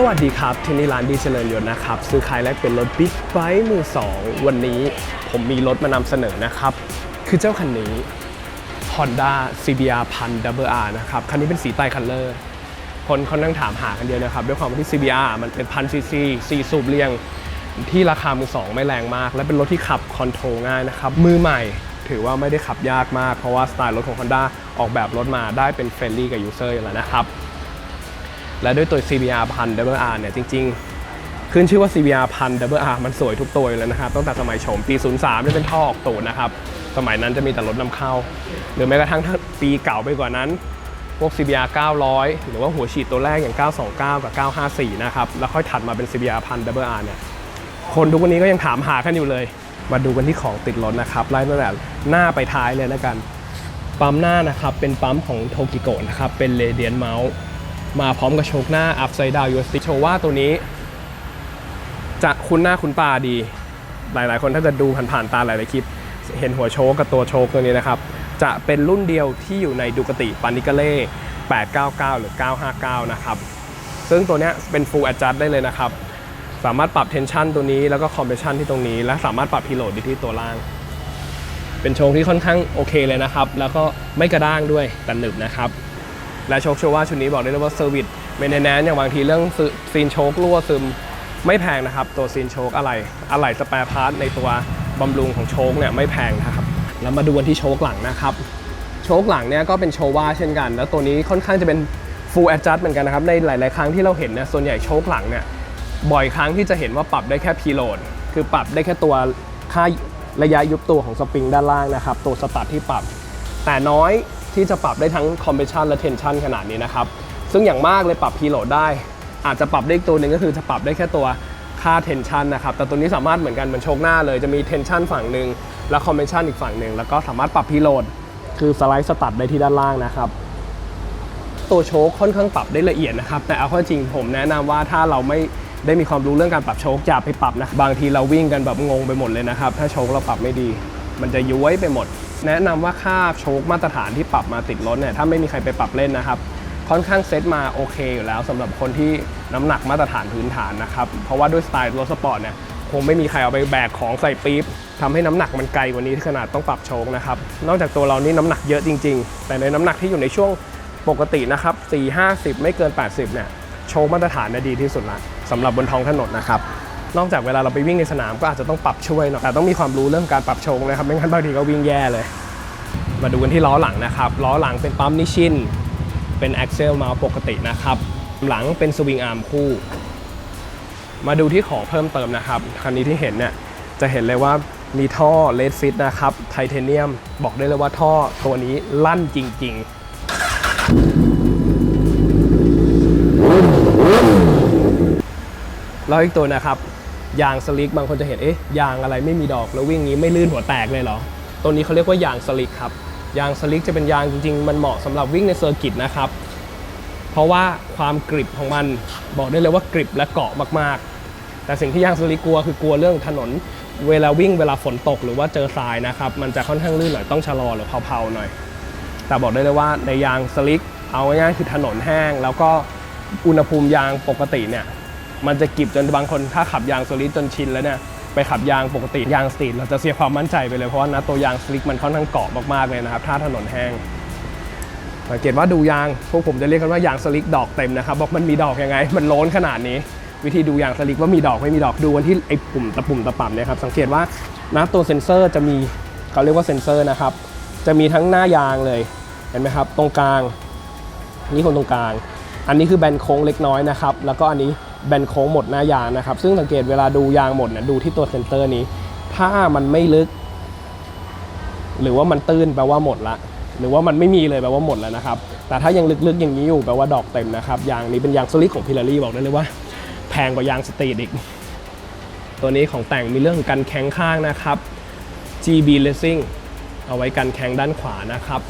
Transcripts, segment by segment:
สวัสดีครับ ที่นี่ร้านดีเจริญยนต์นะครับ ซื้อขายแลกเป็นรถบิ๊กไบค์มือสองวันนี้ผมมีรถมานำเสนอนะครับ คือเจ้าคันนี้ Honda CBR 1000 WR นะครับ คันนี้เป็นสีไตคัลเลอร์คนเขานั่งถามหากันเยอะนะครับ ด้วยความว่าที่ CBR มันเป็นพันซีซีสี่สูบเรียง ที่ราคามือสองไม่แรงมาก และเป็นรถที่ขับคอนโทรลง่ายนะครับ มือใหม่ถือว่าไม่ได้ขับยากมากเพราะว่าสไตล์รถของ Honda ออกแบบรถมาได้เป็นเฟรนลี่กับยูเซอร์อยู่แล้วนะครับ และด้วยตัว CBR 1000 WR เนี่ยจริงๆ ขึ้นชื่อว่า CBR 1000 WR มันสวยทุกตัวอยู่แล้วนะครับตั้งแต่สมัยโฉมปี 03ที่เป็นท่อออกตูดนะครับสมัยนั้นจะมีแต่รถนำเข้า หรือแม้กระทั่งปีเก่าไปกว่านั้น พวก CBR 900 หรือว่าหัวฉีดตัวแรกอย่าง 929 กับ 954 นะครับแล้วค่อยถัดมาเป็น CBR 1000 WR เนี่ยคนทุกวันนี้ก็ยังถามหากันอยู่เลย มาดูกันที่ของติดรถนะครับไล่ตั้งแต่หน้าไปท้ายเลยแล้วกันปั๊มหน้านะครับเป็นปั๊มของโทกิโกะนะครับเป็นเรเดียนเมาส์ มาพร้อมกับโชคหน้า Upside Down USB โชว่าตัวนี้ จะคุ้นหน้าคุ้นตาดี หลายๆ คนถ้าจะดูผ่านๆตาหลายๆคลิป เห็นหัวโชคกับตัวโชคตัวนี้นะครับ จะเป็นรุ่นเดียวที่อยู่ในดูกติปานิกาเล่899 หรือ 959 นะครับ ซึ่งตัวนี้เป็น full adjust ได้เลยนะครับ สามารถปรับ tension ตัวนี้แล้วก็ compression ที่ตรงนี้ และสามารถปรับ preload ได้ที่ตัวล่าง เป็นโชคที่ค่อนข้างโอเคเลยนะครับ แล้วก็ไม่กระด้างด้วยแต่หนึบนะครับ และโชคชื่อว่าชุดนี้บอกได้เลยว่าเซอร์วิสเมนเทนแนนอย่างบางทีเรื่องซีนโชครั่วซึมไม่แพงนะครับ ตัวซีนโชคอะไรอะไรสแปร์พาร์ทในตัวบำรุงของโชคเนี่ยไม่แพงนะครับแล้วมาดูกันที่โชคหลังนะครับ โชคหลังเนี่ยก็เป็นโชว่าเช่นกัน แล้วตัวนี้ค่อนข้างจะเป็น full adjust เหมือนกันนะครับ ในหลาย ๆ ครั้งที่เราเห็นเนี่ยส่วนใหญ่โชคหลังเนี่ยบ่อยครั้งที่จะเห็นว่าปรับได้แค่พีโลดคือปรับได้แค่ตัวค่าระยะยุบตัวของสปริงด้านล่างนะครับ ตัวสตัดที่ปรับ แต่น้อย ที่จะปรับได้ทั้ง compression และ tension ขนาดนี้นะครับ ซึ่งอย่างมากเลยปรับ preload ได้ อาจจะปรับได้อีกตัวหนึ่งก็คือจะปรับได้แค่ตัวค่า tension นะครับ แต่ตัวนี้สามารถเหมือนกันเหมือนโชคหน้าเลยจะมี tension ฝั่งหนึ่งและ compression อีกฝั่งหนึ่งแล้วก็สามารถปรับ preload คือสไลด์สตัดได้ที่ด้านล่างนะครับตัวโชคค่อนข้างปรับได้ละเอียดนะครับ แต่เอาข้าจริงผมแนะนำว่าถ้าเราไม่ได้มีความรู้เรื่องการปรับโชคอย่าไปปรับนะ บางทีเราวิ่งกันแบบงงไปหมดเลยนะครับ ถ้าโชคเราปรับไม่ดี มันจะย้วยไปหมด แนะนำว่าค่าโชคมาตรฐานที่ปรับมาติดรถเนี่ยถ้าไม่มีใครไปปรับเล่นนะครับค่อนข้างเซตมาโอเคอยู่แล้วสำหรับคนที่น้ำหนักมาตรฐานพื้นฐานนะครับเพราะว่าด้วยสไตล์รถสปอร์ตเนี่ยคงไม่มีใครเอาไปแบกของใส่ปี๊บทำให้น้ำหนักมันไกลกว่านี้ที่ขนาดต้องปรับโชคนะครับนอกจากตัวเรานี่น้ำหนักเยอะจริง ๆ แต่ในน้ำหนักที่อยู่ในช่วงปกตินะครับ4 50 ไม่เกิน 80เนี่ยโชคมาตรฐานเนี่ยดีที่สุดละสำหรับบนท้องถนนนะครับ นอกจากเวลาเราไปวิ่งในสนามก็อาจจะต้องปรับช่วยหน่อยแต่ต้องมีความรู้เรื่องการปรับชคนะครับไม่งั้นบางทีก็วิ่งแย่เลย มาดูกันที่ล้อหลังนะครับล้อหลังเป็นปั๊มนิชินเป็นแอ็กเซลมาปกตินะครับหลังเป็นสวิงอาร์มคู่ มาดูที่ของเพิ่มเติมนะครับคันนี้ที่เห็นเนี่ยจะเห็นเลยว่ามีท่อเลดฟิตนะครับไทเทเนียมบอกได้เลยว่าท่อตัวนี้ลั่นจริง ๆแล้วอีกตัวนะครับ ยางสลิกบางคนจะเห็นเอ๊ะยางอะไรไม่มีดอกแล้ววิ่งงี้ไม่ลื่นหัวแตกเลยเหรอตัวนี้เขาเรียกว่ายางสลิกครับยางสลิกจะเป็นยางจริงๆ มันเหมาะสำหรับวิ่งในเซอร์กิตนะครับเพราะว่าความกริบของมันบอกได้เลยว่ากริบและเกาะมากๆ แต่สิ่งที่ยางสลิกกลัวคือกลัวเรื่องถนน เวลาวิ่งเวลาฝนตกหรือว่าเจอทรายนะครับมันจะค่อนข้างลื่นหน่อยต้องชะลอหรือเผาๆหน่อย แต่บอกได้เลยว่าในยางสลิกเอาง่ายๆคือถนนแห้ง แล้วก็อุณหภูมิยางปกติเนี่ย มันจะกิบจนบางคนถ้าขับยางสลิกจนชินแล้วเนี่ยไปขับยางปกติยางสตรีทเราจะเสียความมั่นใจไปเลยเพราะว่านะตัวยางสลิกมันค่อนข้างเกาะมากๆเลยนะครับถ้าถนนแห้งสังเกตว่าดูยางพวกผมจะเรียกกันว่ายางสลิกดอกเต็มนะครับบอกมันมีดอกยังไง มันโล้นขนาดนี้ วิธีดูยางสลิกว่ามีดอกไม่มีดอกดูกันที่ไอ้ปุ่มตะปุ่มตะป่ำเนี่ยครับสังเกตว่านะตัวเซ็นเซอร์จะมีเขาเรียกว่าเซ็นเซอร์นะครับจะมีทั้งหน้ายางเลยเห็นไหมครับ ตรงกลาง นี่คนตรงกลาง อันนี้คือแบนโค้งเล็กน้อยนะครับ แล้วก็อันนี้ แบนโค้งหมดหน้ายางนะครับ ซึ่งสังเกตเวลาดูยางหมดเนี่ยดูที่ตัวเซนเซอร์นี้ ถ้ามันไม่ลึก หรือว่ามันตื้นแปลว่าหมดละ หรือว่ามันไม่มีเลยแปลว่าหมดแล้วนะครับ แต่ถ้ายังลึกๆอย่างนี้อยู่แปลว่าดอกเต็มนะครับยางนี้เป็นยางสลิกของพิลารี่บอกได้เลยว่า แพงกว่ายางสตรีทอีกตัวนี้ของแต่งมีเรื่องกันแข้งข้างนะครับ GB Racing เอาไว้กันแข้งด้านขวานะครับ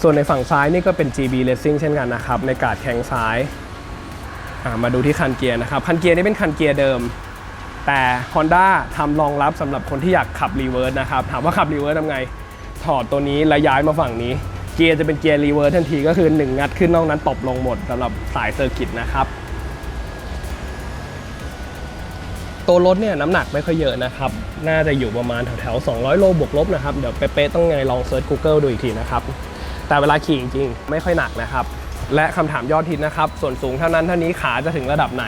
ส่วนในฝั่งซ้ายนี่ก็เป็น GB Racing เช่นกันนะครับ ในกาดแข้งซ้าย มาดูที่คันเกียร์นะครับ คันเกียร์นี่เป็นคันเกียร์เดิม แต่ Honda ทำรองรับสำหรับคนที่อยากขับรีเวิร์สนะครับ ถามว่าขับรีเวิร์สทำไง ถอดตัวนี้แล้วย้ายมาฝั่งนี้ เกียร์จะเป็นเกียร์รีเวิร์สทันทีก็คือ 1 งัดขึ้นนอกนั้นตบลงหมดสำหรับสายเซอร์กิตนะครับ ตัวรถเนี่ยน้ำหนักไม่ค่อยเยอะนะครับ น่าจะอยู่ประมาณแถวๆ200 โลบวกลบนะครับ เดี๋ยวเป๊ะๆต้องไงลองเซิร์ช Google ดูอีกทีนะครับ แต่เวลาขี่จริงๆ ไม่ค่อยหนักนะครับ และคำถามยอดฮิตนะครับ ส่วนสูงเท่านั้นเท่านี้ขาจะถึงระดับไหน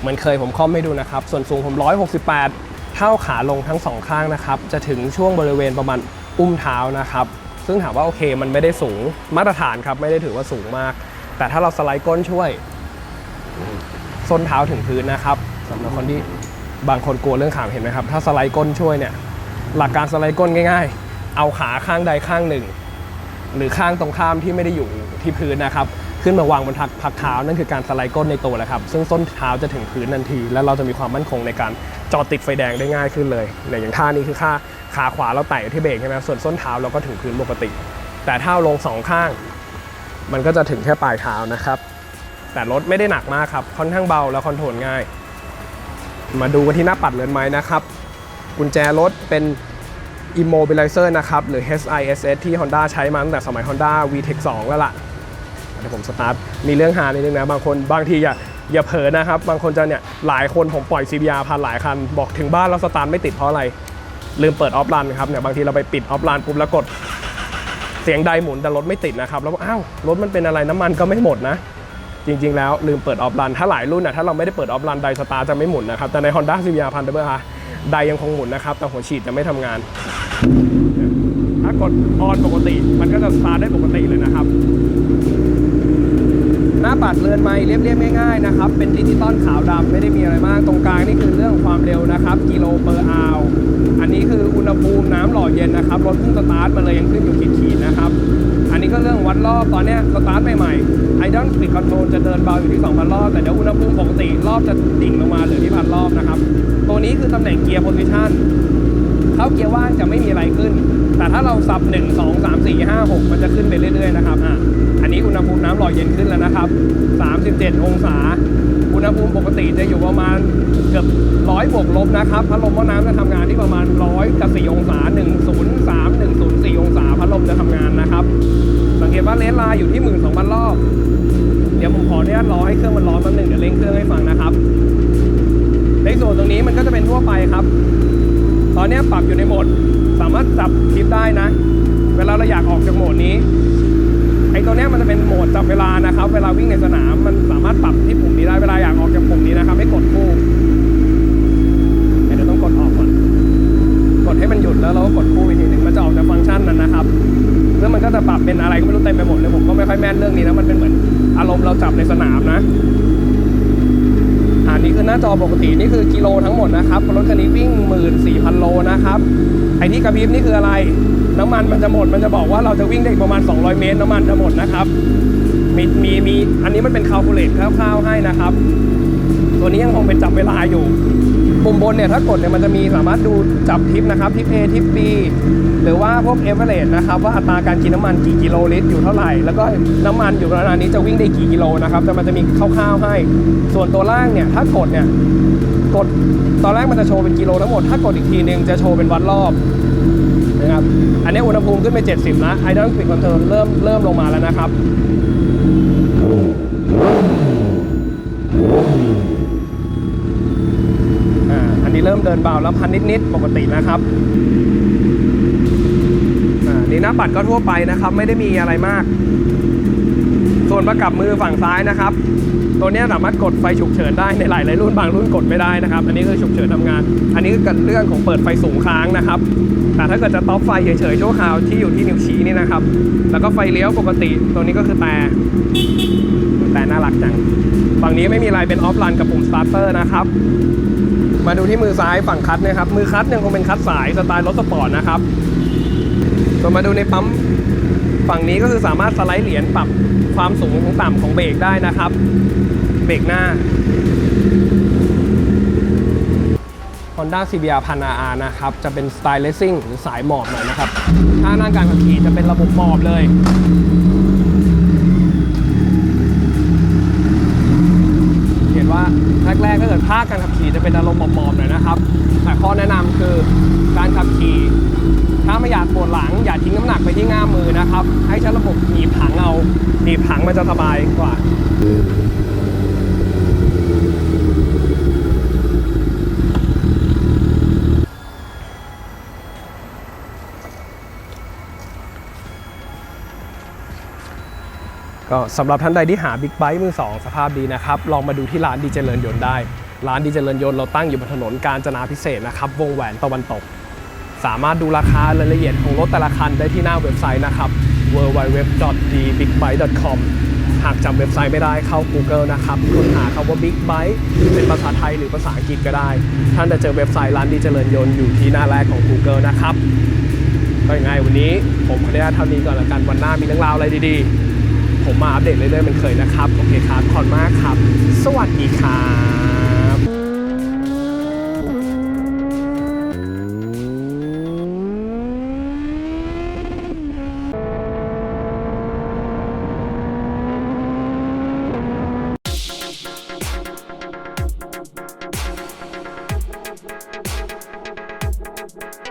เหมือนเคยผมคอมให้ดูนะครับ ส่วนสูงผม 168 เท่าขาลงทั้งสองข้างนะครับ จะถึงช่วงบริเวณประมาณอุ้มเท้านะครับ ซึ่งถามว่าโอเคมันไม่ได้สูงมาตรฐานครับ ไม่ได้ถือว่าสูงมาก แต่ถ้าเราสไลด์ก้นช่วยส้นเท้าถึงพื้นนะครับสำหรับคนที่บางคนกลัวเรื่องขาเห็นไหมครับ ถ้าสไลด์ก้นช่วยเนี่ย หลักการสไลด์ก้นง่าย ๆ เอาขาข้างใดข้างหนึ่ง หรือข้างตรงข้ามที่ไม่ได้อยู่ที่พื้นนะครับ ขึ้นมาวางบนพักพักเท้านั่นคือการสไลด์ก้นในตัวแหละครับซึ่งส้นเท้าจะถึงพื้นทันที และเราจะมีความมั่นคงในการจอดติดไฟแดงได้ง่ายขึ้นเลยเนี่ยอย่างท่านี้คือขาขาขวาเราแตะอยู่ที่เบรกใช่ไหมส่วนส้นเท้าเราก็ถึงพื้นปกติ แต่ถ้าลงสองข้าง มันก็จะถึงแค่ปลายเท้านะครับ แต่รถไม่ได้หนักมากครับค่อนข้างเบาแล้วคอนโทรลง่าย มาดูกันที่หน้าปัดเรือนไม้นะครับกุญแจรถเป็น Immobilizer นะครับหรือ HISS ที่ Honda ใช้มาตั้งแต่สมัย Honda VTEC 2 แล้วล่ะ เดี๋ยวผมสตาร์ทมีเรื่องหานิดนึงนะ บางคนบางทีอย่าอย่าเผลอนะครับ บางคนจะเนี่ยหลายคนผมปล่อย CBR พันหลายคัน บอกถึงบ้านแล้วสตาร์ทไม่ติดเพราะอะไร ลืมเปิดออฟไลน์ครับเนี่ยบางทีเราไปปิดออฟไลน์ปุ๊บแล้วกด เสียงใดหมุนแต่รถไม่ติดนะครับ แล้วอ้าวรถมันเป็นอะไรน้ำมันก็ไม่หมดนะ จริง ๆ แล้วลืมเปิดออฟไลน์ถ้าหลายรุ่นอะถ้าเราไม่ได้เปิดออฟไลน์ไดสตาร์จะไม่หมุนนะครับแต่ใน Honda CBR พันเดอร์ฮะไดยังคงหมุนนะครับแต่หัวฉีดจะไม่ทำงานถ้ากดออนปกติ มันก็จะสตาร์ทได้ปกติเลยนะครับ หน้าปัดเรือนไม้เรียบๆง่ายๆนะครับ เป็นดิจิตอลขาวดำไม่ได้มีอะไรมาก ตรงกลางนี่คือเรื่องความเร็วนะครับ กิโลเปอร์อาวอันนี้คืออุณหภูมิน้ำหล่อเย็นนะครับ รถเพิ่งสตาร์ทมาเลยยังขึ้นอยู่ขีดๆนะครับ อันนี้ก็เรื่องวัดรอบตอนนี้สตาร์ทใหม่ๆไอดอนสปีดคอนโทรลจะเดินเบาอยู่ที่ 2,000 รอบ แต่เดี๋ยวอุณหภูมิปกติรอบจะดิ่งลงมาเหลือที่พันรอบนะครับ ตัวนี้คือตำแหน่งเกียร์โพซิชันเข้าเกียร์ว่างจะไม่มีอะไรขึ้น แต่ถ้าเราสับ 1 2 3 4 5 6 มันจะขึ้นไปเรื่อยๆนะครับอะอันนี้อุณหภูมิน้ำหล่อเย็นขึ้นแล้วนะครับ 37 องศา อุณหภูมิปกติจะอยู่ประมาณเกือบร้อยบวกลบนะครับ พัดลมหม้อน้ำจะทำงานที่ประมาณร้อยกับ4องศา 103 104 องศา พัดลมจะทำงานนะครับ สังเกตว่าเลนลน์อยู่ที่ 12,000 รอบ เดี๋ยวผมขออนุญาตรอให้เครื่องมันร้อนแป๊บหนึงเดี๋ยวเร่งเครื่องให้ฟังนะครับ ในส่วนตรงนี้มันก็จะเป็นทั่วไปครับ ตอนนี้ปรับอยู่ในโหมด สามารถจับคลิปได้นะ เวลาเราอยากออกจากโหมดนี้ ไอ้ตัวนี้มันจะเป็นโหมดจับเวลานะครับ เวลาวิ่งในสนามมันสามารถปรับที่ปุ่มนี้ได้ เวลาอยากออกจากปุ่มนี้นะครับ ไม่กดคู่เดี๋ยวต้องกดออกก่อน กดให้มันหยุดแล้วเราก็กดคู่อีกทีหนึ่งมันจะออกจากฟังก์ชันนั้นนะครับแล้วมันก็จะปรับเป็นอะไรก็ไม่รู้เต็มไปหมดเลยผมก็ไม่ค่อยแม่นเรื่องนี้นะ มันเป็นเหมือนอารมณ์เราจับในสนามนะ อันนี้คือหน้าจอปกตินี่คือกิโลทั้งหมดนะครับรถคันนี้วิ่ง 14,000 โลนะครับไอ้ที่กระพริบนี่คืออะไรน้ำมันมันจะหมดมันจะบอกว่าเราจะวิ่งได้อีกประมาณ 200 เมตร น้ำมันจะหมดนะครับมีมีมีอันนี้มันเป็นคาลคูลเลตคร่าวๆให้นะครับ ตัวนี้ยังคงเป็นจับเวลาอยู่ ปุ่มบนเนี่ยถ้ากดเนี่ยมันจะมีสามารถดูจับทิปนะครับทิป A ทิป B หรือว่าพวกเอเวอเรสนะครับว่าอัตราการกินน้ำมันกี่กิโลลิตรอยู่เท่าไหร่ แล้วก็น้ำมันอยู่ประมาณนี้จะวิ่งได้กี่กิโลนะครับแต่มันจะมีคร่าวๆให้ ส่วนตัวล่างเนี่ยถ้ากดเนี่ยกดตอนแรกมันจะโชว์เป็นกิโลทั้งหมด ถ้ากดอีกทีนึงจะโชว์เป็นวัดรอบนะครับอันนี้อุณหภูมิขึ้นไป 70นะไอดอลปิดคอนโทรลเริ่มเริ่มลงมาแล้วนะครับ อ่า อั นี้เริ่มเดินเบาแล้วพันนิดๆปกตินะครับนี่หน้าปัดก็ทั่วไปนะครับ ไม่ได้มีอะไรมาก ส่วนประกับมือฝั่งซ้ายนะครับ ตัวนี้สามารถกดไฟฉุกเฉินได้ในหลายๆรุ่นบางรุ่นกดไม่ได้นะครับ อันนี้คือฉุกเฉินทำงาน อันนี้คือเรื่องของเปิดไฟสูงค้างนะครับ แต่ถ้าเกิดจะต็อปไฟเฉยๆชั่วคราวที่อยู่ที่นิ้วชี้นี่นะครับ แล้วก็ไฟเลี้ยวปกติ ตัวนี้ก็คือแต่แต่น่ารักจังฝั่งนี้ไม่มีอะไรเป็นออฟไลน์กับปุ่มสตาร์เตอร์นะครับ มาดูที่มือซ้ายฝั่งคัทนะครับ มือคัทยังคงเป็นคัทสายสไตล์รถสปอร์ตนะครับส่วนมาดูในปั๊มฝั่งนี้ก็คือสามารถสไลด์เหรียญปรับความสูงของต่ำของเบรกได้นะครับ เบรกหน้า Honda CBR พัน RR นะครับ จะเป็นสไตล์เลสซิ่งหรือสายหมอบหน่อยนะครับ ถ้านั่งการขับขี่จะเป็นระบบหมอบเลยาการขับขี่จะเป็นอารมณ์หมอบๆหน่อยนะครับ แต่ข้อแนะนำคือการขับขี่ ถ้าไม่อยากปวดหลังอย่าทิ้งน้ำหนักไปที่ง่ามมือนะครับ ให้ใช้ระบบหนีบผังเอาหนีบผังมันจะสบายกว่าก็สำหรับท่านใดที่หาบิ๊กไบค์มือสองสภาพดีนะครับ ลองมาดูที่ร้านดีเจริญยนต์ได้ ร้านดีเจริญยนต์เราตั้งอยู่บนถนนกาญจนาพิเศษนะครับ วงแหวนตะวันตก สามารถดูราคารายละเอียดของรถแต่ละคันได้ที่หน้าเว็บไซต์นะครับ www.dbigbike.com หากจำเว็บไซต์ไม่ได้เข้า Google นะครับค้นหาคำว่า Big Bike เป็นภาษาไทยหรือภาษาอังกฤษก็ได้ ท่านจะเจอเว็บไซต์ร้านดีเจริญยนต์อยู่ที่หน้าแรกของ Google นะครับก็ยังไงวันนี้ผมขออนุญาตเท่านี้ก่อนละกันวันหน้ามีเรื่องราวอะไรดีๆ ผมมาอัปเดตเรื่อยๆเหมันเคยนะครับ โอเคครับ ขอบคุณมากครับ สวัสดีครับ